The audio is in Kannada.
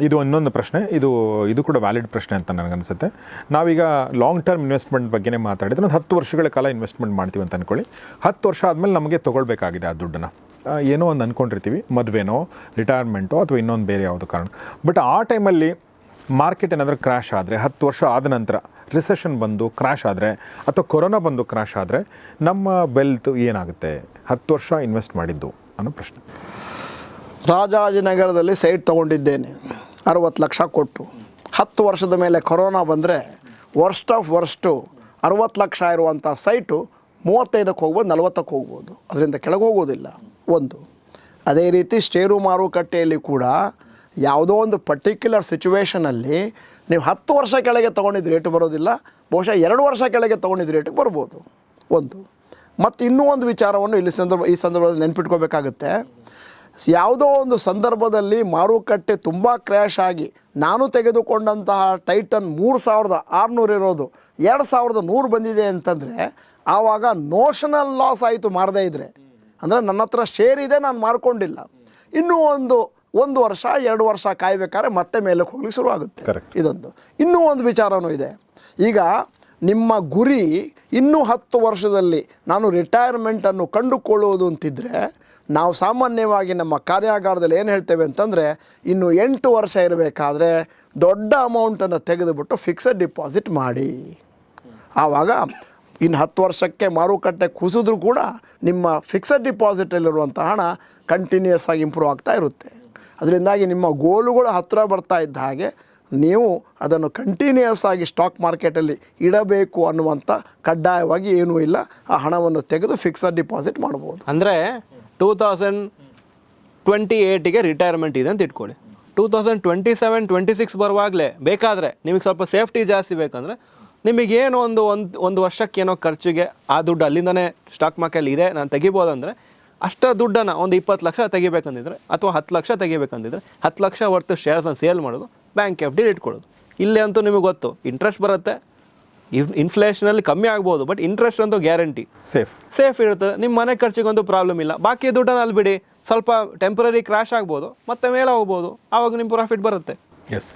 ಇದು ಇನ್ನೊಂದು ಪ್ರಶ್ನೆ. ಇದು ಇದು ಕೂಡ ವ್ಯಾಲಿಡ್ ಪ್ರಶ್ನೆ ಅಂತ ನನಗನ್ಸುತ್ತೆ ನಾವೀಗ ಲಾಂಗ್ ಟರ್ಮ್ ಇನ್ವೆಸ್ಟ್ಮೆಂಟ್ ಬಗ್ಗೆನೇ ಮಾತಾಡಿದ್ರೆ ಒಂದು ಹತ್ತು ವರ್ಷಗಳ ಕಾಲ ಇನ್ವೆಸ್ಟ್ಮೆಂಟ್ ಮಾಡ್ತೀವಿ ಅಂತ ಅಂದ್ಕೊಳ್ಳಿ ಹತ್ತು ವರ್ಷ ಆದಮೇಲೆ ನಮಗೆ ತೊಗೊಳ್ಬೇಕಾಗಿದೆ ಆ ದುಡ್ಡನ್ನು. ಏನೋ ಒಂದು ಅಂದ್ಕೊಂಡಿರ್ತೀವಿ ಮದುವೆನೋ ರಿಟೈರ್ಮೆಂಟೋ ಅಥವಾ ಇನ್ನೊಂದು ಬೇರೆ ಯಾವುದೋ ಕಾರಣ. ಬಟ್ ಆ ಟೈಮಲ್ಲಿ ಮಾರ್ಕೆಟ್ ಏನಾದರೂ ಕ್ರ್ಯಾಶ್ ಆದರೆ, ಹತ್ತು ವರ್ಷ ಆದ ನಂತರ ರಿಸೆಷನ್ ಬಂದು ಕ್ರ್ಯಾಶ್ ಆದರೆ, ಅಥವಾ ಕೊರೋನಾ ಬಂದು ಕ್ರ್ಯಾಶ್ ಆದರೆ ನಮ್ಮ ವೆಲ್ತ್ ಏನಾಗುತ್ತೆ? ಹತ್ತು ವರ್ಷ ಇನ್ವೆಸ್ಟ್ ಮಾಡಿದ್ದು ಅನ್ನೋ ಪ್ರಶ್ನೆ. ರಾಜಾಜಿನಗರದಲ್ಲಿ ಸೈಟ್ ತೊಗೊಂಡಿದ್ದೇನೆ. ಅರವತ್ತು ಲಕ್ಷ ಕೊಟ್ಟು. ಹತ್ತು ವರ್ಷದ ಮೇಲೆ ಕೊರೋನಾ ಬಂದರೆ ವರ್ಸ್ಟ್ ಆಫ್ ವರ್ಸ್ಟು ಅರವತ್ತು ಲಕ್ಷ ಇರುವಂಥ ಸೈಟು ಮೂವತ್ತೈದಕ್ಕೆ ಹೋಗ್ಬೋದು, ನಲವತ್ತಕ್ಕೆ ಹೋಗ್ಬೋದು. ಅದರಿಂದ ಕೆಳಗೆ ಹೋಗೋದಿಲ್ಲ ಒಂದು. ಅದೇ ರೀತಿ ಷೇರು ಮಾರುಕಟ್ಟೆಯಲ್ಲಿ ಕೂಡ ಯಾವುದೋ ಒಂದು ಪರ್ಟಿಕ್ಯುಲರ್ ಸಿಚುವೇಷನಲ್ಲಿ ನೀವು ಹತ್ತು ವರ್ಷ ಕೆಳಗೆ ತೊಗೊಂಡಿದ್ದು ರೇಟ್ ಬರೋದಿಲ್ಲ, ಬಹುಶಃ ಎರಡು ವರ್ಷ ಕೆಳಗೆ ತೊಗೊಂಡಿದ್ದು ರೇಟಿಗೆ ಬರ್ಬೋದು. ಒಂದು. ಮತ್ತು ಇನ್ನೂ ಒಂದು ವಿಚಾರವನ್ನು ಇಲ್ಲಿ ಸಂದರ್ಭ ಈ ಸಂದರ್ಭದಲ್ಲಿ ನೆನ್ಪಿಟ್ಕೋಬೇಕಾಗುತ್ತೆ. ಯಾವುದೋ ಒಂದು ಸಂದರ್ಭದಲ್ಲಿ ಮಾರುಕಟ್ಟೆ ತುಂಬ ಕ್ರ್ಯಾಶ್ ಆಗಿ ನಾನು ತೆಗೆದುಕೊಂಡಂತಹ ಟೈಟನ್ ಮೂರು ಸಾವಿರದ ಆರುನೂರು ಇರೋದು ಎರಡು ಸಾವಿರದ ನೂರು ಬಂದಿದೆ ಅಂತಂದರೆ ಆವಾಗ ನೋಷನಲ್ ಲಾಸ್ ಆಯಿತು ಮಾರದೇ ಇದ್ದರೆ ಅಂದರೆ ನನ್ನ ಹತ್ರ ಶೇರ್ ಇದೆ ನಾನು ಮಾರ್ಕೊಂಡಿಲ್ಲ. ಇನ್ನೂ ಒಂದು ಒಂದು ವರ್ಷ ಎರಡು ವರ್ಷ ಕಾಯಬೇಕಾದ್ರೆ ಮತ್ತೆ ಮೇಲಕ್ಕೆ ಹೋಗ್ಲಿಕ್ಕೆ ಶುರುವಾಗುತ್ತೆ ಆಗುತ್ತೆ. ಇದೊಂದು. ಇನ್ನೂ ಒಂದು ವಿಚಾರವೂ ಇದೆ. ಈಗ ನಿಮ್ಮ ಗುರಿ ಇನ್ನೂ ಹತ್ತು ವರ್ಷದಲ್ಲಿ ನಾನು ರಿಟೈರ್ಮೆಂಟನ್ನು ಕಂಡುಕೊಳ್ಳುವುದು ಅಂತಿದ್ರೆ ನಾವು ಸಾಮಾನ್ಯವಾಗಿ ನಮ್ಮ ಕಾರ್ಯಾಗಾರದಲ್ಲಿ ಏನು ಹೇಳ್ತೇವೆ ಅಂತಂದರೆ, ಇನ್ನು ಎಂಟು ವರ್ಷ ಇರಬೇಕಾದ್ರೆ ದೊಡ್ಡ ಅಮೌಂಟನ್ನು ತೆಗೆದುಬಿಟ್ಟು ಫಿಕ್ಸಡ್ ಡಿಪಾಸಿಟ್ ಮಾಡಿ. ಆವಾಗ ಇನ್ನು ಹತ್ತು ವರ್ಷಕ್ಕೆ ಮಾರುಕಟ್ಟೆ ಕುಸಿದ್ರೂ ಕೂಡ ನಿಮ್ಮ ಫಿಕ್ಸಡ್ ಡಿಪಾಸಿಟಲ್ಲಿರುವಂಥ ಹಣ ಕಂಟಿನ್ಯೂಸ್ ಆಗಿ ಇಂಪ್ರೂವ್ ಆಗ್ತಾ ಇರುತ್ತೆ. ಅದರಿಂದಾಗಿ ನಿಮ್ಮ ಗೋಲುಗಳು ಹತ್ತಿರ ಬರ್ತಾ ಇದ್ದ ಹಾಗೆ ನೀವು ಅದನ್ನು ಕಂಟಿನ್ಯೂಸ್ ಆಗಿ ಸ್ಟಾಕ್ ಮಾರ್ಕೆಟಲ್ಲಿ ಇಡಬೇಕು ಅನ್ನುವಂಥ ಕಡ್ಡಾಯವಾಗಿ ಏನೂ ಇಲ್ಲ. ಆ ಹಣವನ್ನು ತೆಗೆದು ಫಿಕ್ಸಡ್ ಡಿಪಾಸಿಟ್ ಮಾಡ್ಬೋದು. ಅಂದರೆ ಟೂ ತೌಸಂಡ್ ಟ್ವೆಂಟಿ ಏಯ್ಟಿಗೆ ರಿಟೈರ್ಮೆಂಟ್ ಇದೆ ಅಂತ ಇಟ್ಕೊಳ್ಳಿ. Two thousand twenty seven twenty six ಬರುವಾಗಲೇ ಬೇಕಾದರೆ ನಿಮಗೆ ಸ್ವಲ್ಪ ಸೇಫ್ಟಿ ಜಾಸ್ತಿ ಬೇಕಂದರೆ ನಿಮಗೇನು ಒಂದು ಒಂದು ಒಂದು ವರ್ಷಕ್ಕೆ ಏನೋ ಖರ್ಚಿಗೆ ಆ ದುಡ್ಡು ಅಲ್ಲಿಂದನೇ ಸ್ಟಾಕ್ ಮಾರ್ಕೆಟ್ ಇದೆ, ನಾನು ತೆಗಿಬೋದಂದರೆ ಅಷ್ಟರ ದುಡ್ಡನ್ನು ಒಂದು ಇಪ್ಪತ್ತು ಲಕ್ಷ ತೆಗಿಬೇಕಂದಿದ್ರೆ ಅಥವಾ ಹತ್ತು ಲಕ್ಷ ತೆಗಿಬೇಕಂದಿದ್ರೆ ಹತ್ತು ಲಕ್ಷ ವರ್ತು ಶೇರ್ಸನ್ನು ಸೇಲ್ ಮಾಡೋದು ಬ್ಯಾಂಕ್ ಎಫ್ ಡಿ ಇಟ್ಕೊಳ್ಳೋದು. ಇಲ್ಲೇ ಅಂತೂ ನಿಮಗೆ ಗೊತ್ತು ಇಂಟ್ರೆಸ್ಟ್ ಬರುತ್ತೆ ಇನ್ಫ್ಲೇಷನಲ್ಲಿ ಕಮ್ಮಿ ಆಗ್ಬೋದು ಬಟ್ ಇಂಟ್ರೆಸ್ಟ್ ಅಂತೂ ಗ್ಯಾರಂಟಿ ಸೇಫ್ ಸೇಫ್ ಇರುತ್ತೆ. ನಿಮ್ಮ ಮನೆ ಖರ್ಚಿಗೊಂದು ಪ್ರಾಬ್ಲಮ್ ಇಲ್ಲ. ಬಾಕಿ ದುಡ್ಡನ್ನು ಅಲ್ಲಿ ಬಿಡಿ. ಸ್ವಲ್ಪ ಟೆಂಪ್ರರಿ ಕ್ರಾಶ್ ಆಗ್ಬೋದು ಮತ್ತೆ ಮೇಲೆ ಹೋಗ್ಬೋದು. ಆವಾಗ ನಿಮ್ಮ ಪ್ರಾಫಿಟ್ ಬರುತ್ತೆ. ಎಸ್